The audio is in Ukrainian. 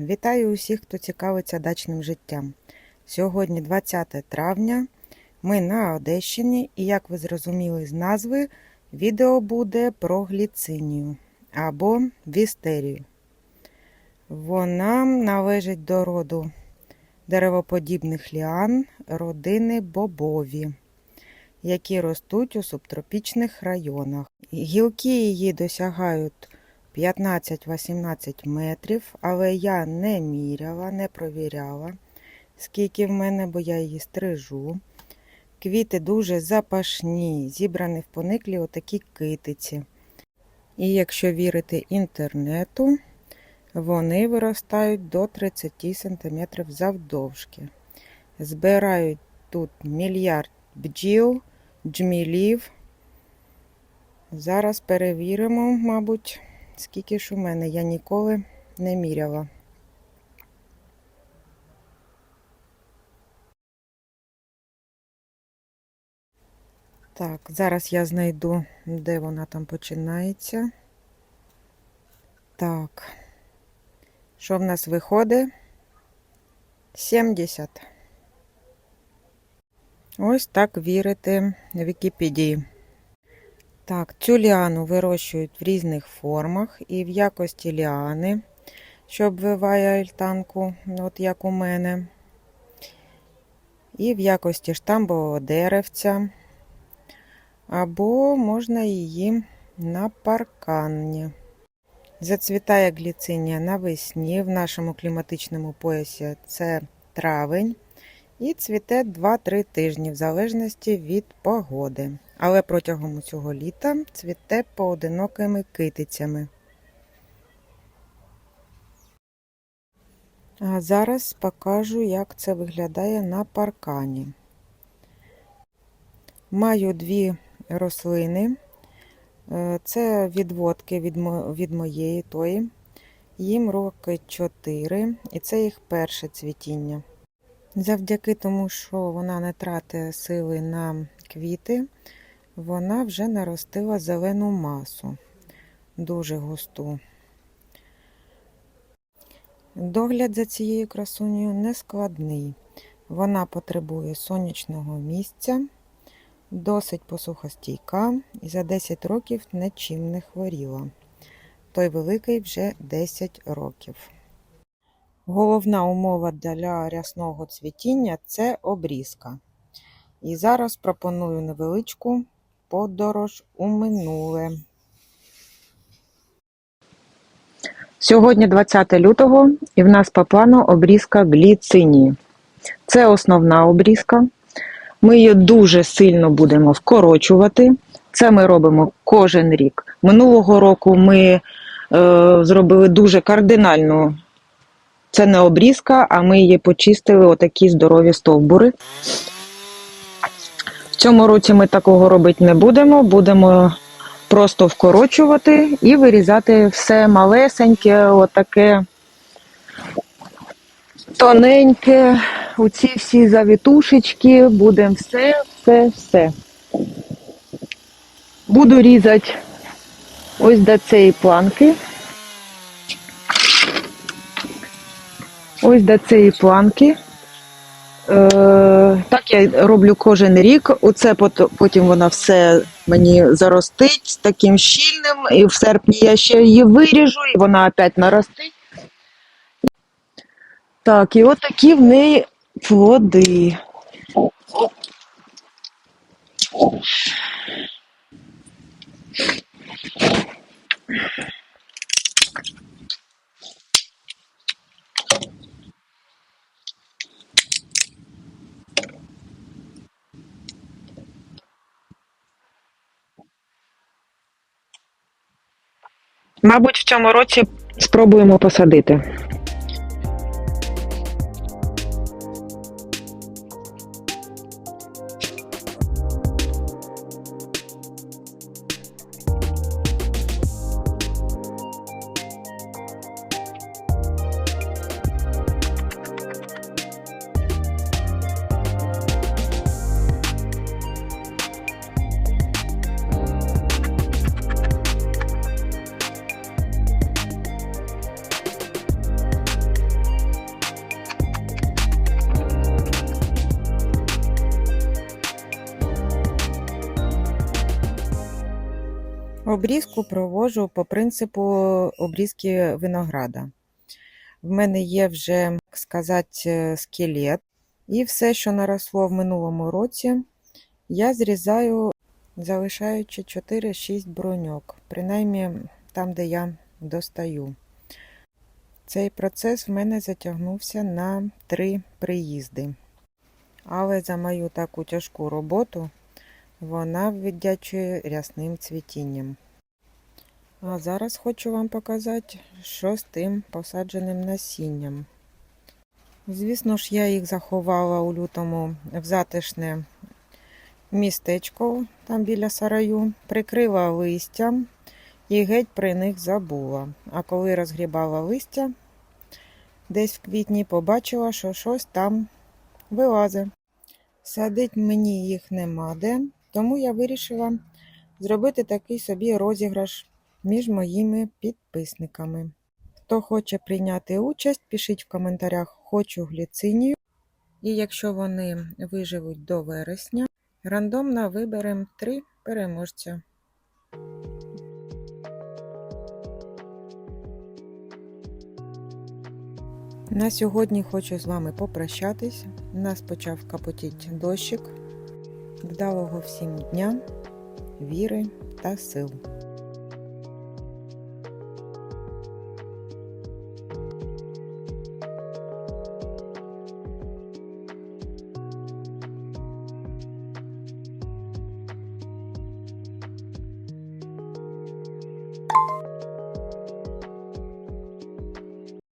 Вітаю усіх, хто цікавиться дачним життям. Сьогодні 20 травня. Ми на Одещині, і як ви зрозуміли з назви, відео буде про гліцинію або вістерію. Вона належить до роду деревоподібних ліан родини бобові, які ростуть у субтропічних районах. Гілки її досягають 15-18 метрів, але я не міряла, не провіряла, скільки в мене, бо я її стрижу. Квіти дуже запашні, зібрані в пониклі отакі китиці. І якщо вірити інтернету, вони виростають до 30 см завдовжки. Збирають тут мільярд бджіл, джмілів. Зараз перевіримо, мабуть, скільки ж у мене. Я ніколи не міряла. Так, зараз я знайду, де вона там починається. Так. Що в нас виходить? 70. Ось так вірити Вікіпедії. Так, цю ліану вирощують в різних формах і в якості ліани, що обвиває альтанку, от як у мене. І в якості штамбового деревця. Або можна її на парканні. Зацвітає гліцинія навесні в нашому кліматичному поясі це травень. І цвіте 2-3 тижні в залежності від погоди. Але протягом цього літа цвіте поодинокими китицями. А зараз покажу, як це виглядає на паркані. Маю дві рослини. Е, Це відводки від, від моєї тої. Їм роки 4, і це їх перше цвітіння. Завдяки тому, що вона не тратить сили на квіти, вона вже наростила зелену масу, дуже густу. Догляд за цією красунею не складний. Вона потребує сонячного місця, досить посухостійка і за 10 років нічим не хворіла. Той великий вже 10 років. Головна умова для рясного цвітіння це обрізка. І зараз пропоную невеличку подорож у минуле. Сьогодні 20 лютого, і в нас по плану обрізка гліцинії. Це основна обрізка. Ми її дуже сильно будемо вкорочувати. Це ми робимо кожен рік. Минулого року ми е, зробили дуже кардинальну. Це не обрізка, а ми її почистили отакі здорові стовбури. В цьому році ми такого робити не будемо. Будемо просто вкорочувати і вирізати все малесеньке, отаке тоненьке. Оці всі завітушечки, будемо все, все, все. Буду різати ось до цієї планки. Ось до цієї планки. Е, так я роблю кожен рік. Оце потім вона все мені заростить таким щільним, і в серпні я ще її виріжу, і вона опять наростить. Так, і от такі в неї плоди. Мабуть, в цьому році спробуємо посадити. Обрізку проводжу по принципу обрізки винограда. В мене є вже, так сказати, скелет. І все, що наросло в минулому році, я зрізаю, залишаючи 4-6 броньок, принаймні там, де я достаю. Цей процес в мене затягнувся на 3 приїзди. Але за мою таку тяжку роботу вона віддячує рясним цвітінням. А зараз хочу вам показати, що з тим посадженим насінням. Звісно ж, я їх заховала у лютому в затишне містечко там біля сараю, прикрила листям і геть при них забула. А коли розгрібала листя, десь в квітні побачила, що щось там вилазить. Садить мені їх нема де, тому я вирішила зробити такий собі розіграш між моїми підписниками. Хто хоче прийняти участь, пишіть в коментарях Хочу гліцинію. І якщо вони виживуть до вересня, рандомно виберемо три переможця. На сьогодні хочу з вами попрощатись. У нас почав капотіти дощик. Вдалого всім дня, віри та сил.